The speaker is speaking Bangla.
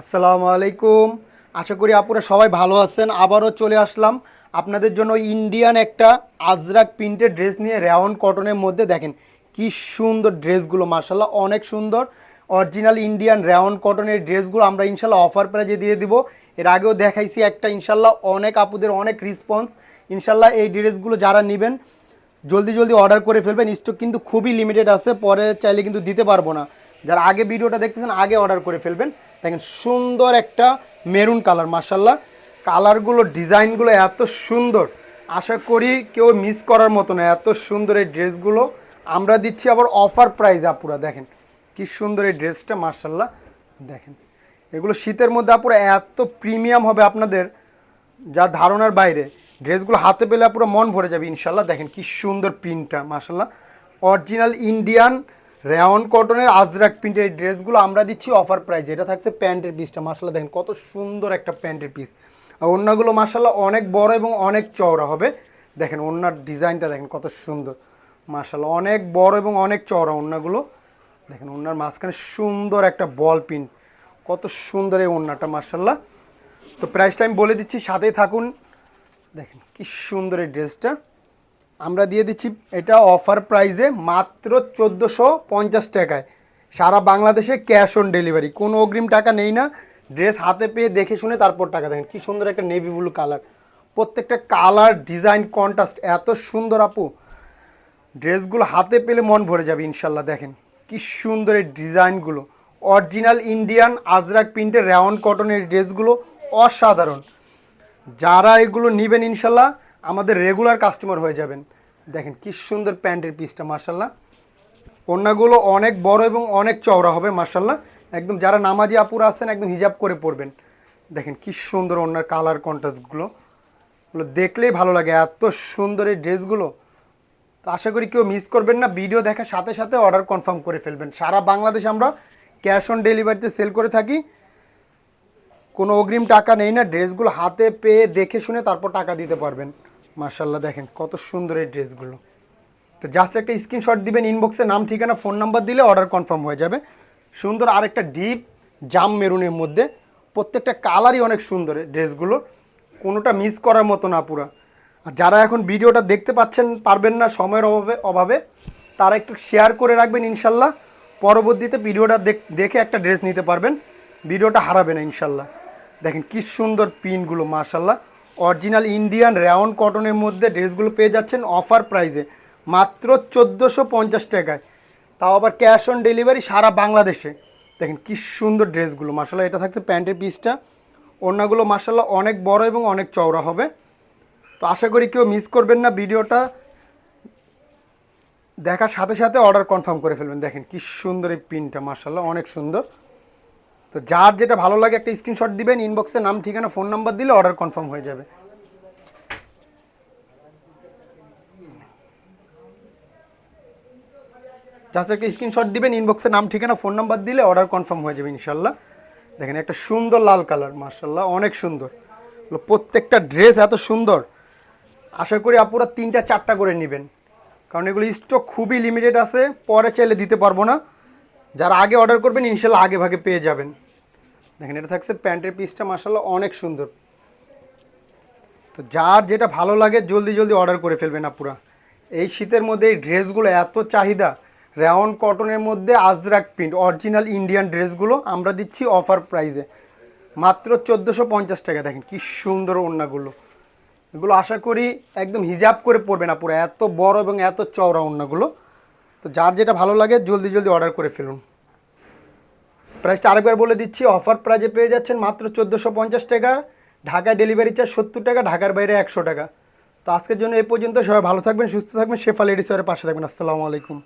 আসসালামু আলাইকুম। আশা করি আপুরা সবাই ভালো আছেন। আবারও চলে আসলাম আপনাদের জন্য ইন্ডিয়ান একটা আজরাক প্রিন্টের ড্রেস নিয়ে রেওয়ান কটনের মধ্যে। দেখেন, কি সুন্দর ড্রেসগুলো মার্শাল্লাহ অনেক সুন্দর। অরিজিনাল ইন্ডিয়ান রেওয়ান কটনের ড্রেসগুলো আমরা ইনশাল্লাহ অফার প্রাইজে দিয়ে দিব। এর আগেও দেখাইছি একটা ইনশাল্লাহ অনেক আপুদের অনেক রেসপন্স ইনশাল্লাহ এই ড্রেসগুলো যারা নেবেন, জলদি জলদি অর্ডার করে ফেলবেন। স্টক কিন্তু খুবই লিমিটেড আছে, পরে চাইলে কিন্তু দিতে পারব না। যারা আগে ভিডিওটা দেখতেছেন, আগে অর্ডার করে ফেলবেন। দেখেন সুন্দর একটা মেরুন কালার মার্শাল্লাহ কালারগুলো, ডিজাইনগুলো এত সুন্দর। আশা করি কেউ মিস করার মতো না, এত সুন্দর এই ড্রেসগুলো। আমরা দিচ্ছি আবার অফার প্রাইস, আপুরা, দেখেন। কি সুন্দর এই ড্রেসটা মার্শাল্লাহ দেখেন, এগুলো শীতের মধ্যে, আপুরা, এত প্রিমিয়াম হবে আপনাদের যা ধারণার বাইরে। ড্রেসগুলো হাতে পেলে পুরো মন ভরে যাবে ইনশাল্লাহ দেখেন কি সুন্দর প্রিন্টটা মার্শাল্লাহ অরিজিনাল ইন্ডিয়ান রেওয়ান কটনের আজরাক প্রিন্টের এই ড্রেসগুলো আমরা দিচ্ছি অফার প্রাইজ এটা থাকছে প্যান্টের পিসটা মাসাল্লাহ দেখেন কত সুন্দর একটা প্যান্টের পিস। আর অন্যগুলো মাসাল্লাহ অনেক বড় এবং অনেক চওড়া হবে। দেখেন অন্যার ডিজাইনটা দেখেন কত সুন্দর। মাসাল্লাহ অনেক বড় এবং অনেক চওড়া অন্যগুলো দেখেন ওনার মাঝখানে সুন্দর একটা বল পিন কত সুন্দর এই ওড়নাটা মার্শাল্লাহ তো প্রাইসটা আমি বলে দিচ্ছি, সাথেই থাকুন। দেখেন কি সুন্দর এই ড্রেসটা। আমরা দিয়ে দিচ্ছি, এটা অফার প্রাইসে মাত্র চোদ্দোশো পঞ্চাশ টাকায়। সারা বাংলাদেশে ক্যাশ অন ডেলিভারি কোনো অগ্রিম টাকা নেই না। ড্রেস হাতে পেয়ে দেখে শুনে তারপর টাকা দেখেন। কি সুন্দর একটা নেভি ব্লু কালার প্রত্যেকটা কালার ডিজাইন কন্ট্রাস্ট এত সুন্দর আপু। ড্রেসগুলো হাতে পেলে মন ভরে যাবে ইনশাল্লাহ, দেখেন। কি সুন্দর এই ডিজাইনগুলো। অরিজিনাল ইন্ডিয়ান আজরাক প্রিন্টের রেওয়ান কটনের ড্রেসগুলো অসাধারণ। যারা এগুলো নেবেন ইনশাল্লাহ আমাদের রেগুলার কাস্টমার হয়ে যাবেন। দেখেন কি সুন্দর প্যান্টের পিসটা মার্শাল্লাহ ওড়নাগুলো অনেক বড় এবং অনেক চওড়া হবে মার্শাল্লাহ একদম যারা নামাজি আপুরা আছেন, একদম হিজাব করে পরবেন। দেখেন কি সুন্দর ওনার কালার কন্ট্রাস্টগুলো এগুলো দেখলেই ভালো লাগে, এত সুন্দর এই ড্রেসগুলো। তো আশা করি কেউ মিস করবেন না ভিডিও দেখার সাথে সাথে অর্ডার কনফার্ম করে ফেলবেন। সারা বাংলাদেশ আমরা ক্যাশ অন ডেলিভারিতে সেল করে থাকি। কোনো অগ্রিম টাকা নেই না, ড্রেসগুলো হাতে পেয়ে দেখে শুনে তারপর টাকা দিতে পারবেন। মার্শাল্লাহ দেখেন কত সুন্দর এই ড্রেসগুলো। তো জাস্ট একটা স্ক্রিনশট দিবেন ইনবক্সে নাম, ঠিকানা ফোন নাম্বার দিলে অর্ডার কনফার্ম হয়ে যাবে। সুন্দর আরেকটা ডিপ জাম মেরুনের মধ্যে। প্রত্যেকটা কালারই অনেক সুন্দর ড্রেসগুলো কোনোটা মিস করার মতো না পুরা। আর যারা এখন ভিডিওটা দেখতে পাচ্ছেন, পারবেন না সময়ের অভাবে অভাবে, তারা একটু শেয়ার করে রাখবেন ইনশাল্লাহ পরবর্তীতে ভিডিওটা দেখ- দেখে একটা ড্রেস নিতে পারবেন। ভিডিওটা হারাবে না ইনশাল্লাহ দেখেন কি সুন্দর পিনগুলো মার্শাল্লাহ অরিজিনাল ইন্ডিয়ান রেওয়ান কটনের মধ্যে ড্রেসগুলো পেয়ে যাচ্ছেন অফার প্রাইসে। মাত্র চোদ্দোশো পঞ্চাশ টাকায়। তাও আবার ক্যাশ অন ডেলিভারি সারা বাংলাদেশে। দেখেন কি সুন্দর ড্রেসগুলো। মার্শাল্লাহ এটা থাকছে প্যান্টের পিসটা। অন্যগুলো মার্শাল্লাহ অনেক বড় এবং অনেক চওড়া হবে। তো আশা করি কেউ মিস করবেন না ভিডিওটা। দেখার সাথে সাথে অর্ডার কনফার্ম করে ফেলবেন। দেখেন কি সুন্দর এই পিনটা মার্শাল্লাহ অনেক সুন্দর। তো যার যেটা ভালো লাগে একটা স্ক্রিনশট দিবেন ইনবক্সে নাম, ঠিকানা ফোন নাম্বার দিলে অর্ডার কনফার্ম হয়ে যাবে। জাস্ট একটা স্ক্রিনশট দিবেন ইনবক্সে নাম, ঠিকানা ফোন নাম্বার দিলে অর্ডার কনফার্ম হয়ে যাবে ইনশাল্লাহ দেখেন একটা সুন্দর লাল কালার মার্শাল্লাহ অনেক সুন্দর। প্রত্যেকটা ড্রেস এত সুন্দর। আশা করি আপুরা তিনটা, চারটা করে নেবেন। কারণ এগুলো স্টক খুবই লিমিটেড আছে, পরে চাইলে দিতে পারব না। যারা আগে অর্ডার করবেন, ইনশাল্লাহ আগে ভাগে পেয়ে যাবেন। দেখেন, এটা থাকছে প্যান্টের পিসটা মাসাল্লাহ অনেক সুন্দর। তো যার যেটা ভালো লাগে, জলদি জলদি অর্ডার করে ফেলবেন আপুরা। এই শীতের মধ্যে এই ড্রেসগুলো এত চাহিদা রেওয়ান কটনের মধ্যে আজরাক প্রিন্ট অরিজিনাল ইন্ডিয়ান ড্রেসগুলো আমরা দিচ্ছি অফার প্রাইসে মাত্র চোদ্দোশো পঞ্চাশ টাকা, দেখেন কি সুন্দর ওড়নাগুলো। এগুলো আশা করি একদম হিজাব করে পড়বে না পুরো এত বড় এবং এত চওড়া ওড়নাগুলো। তো যার যেটা ভালো লাগে জলদি জলদি অর্ডার করে ফেলুন। প্রাইসটা আরেকবার বলে দিচ্ছি অফার প্রাইজে পেয়ে যাচ্ছেন মাত্র চোদ্দোশো পঞ্চাশ টাকা, ঢাকায় ডেলিভারি চার্জ সত্তর টাকা, ঢাকার বাইরে একশো টাকা। তো আজকের জন্য এ পর্যন্ত, সবাই ভালো থাকবেন, সুস্থ থাকবেন শেফা লেডিসের পাশে থাকবেন। আসসালামু আলাইকুম।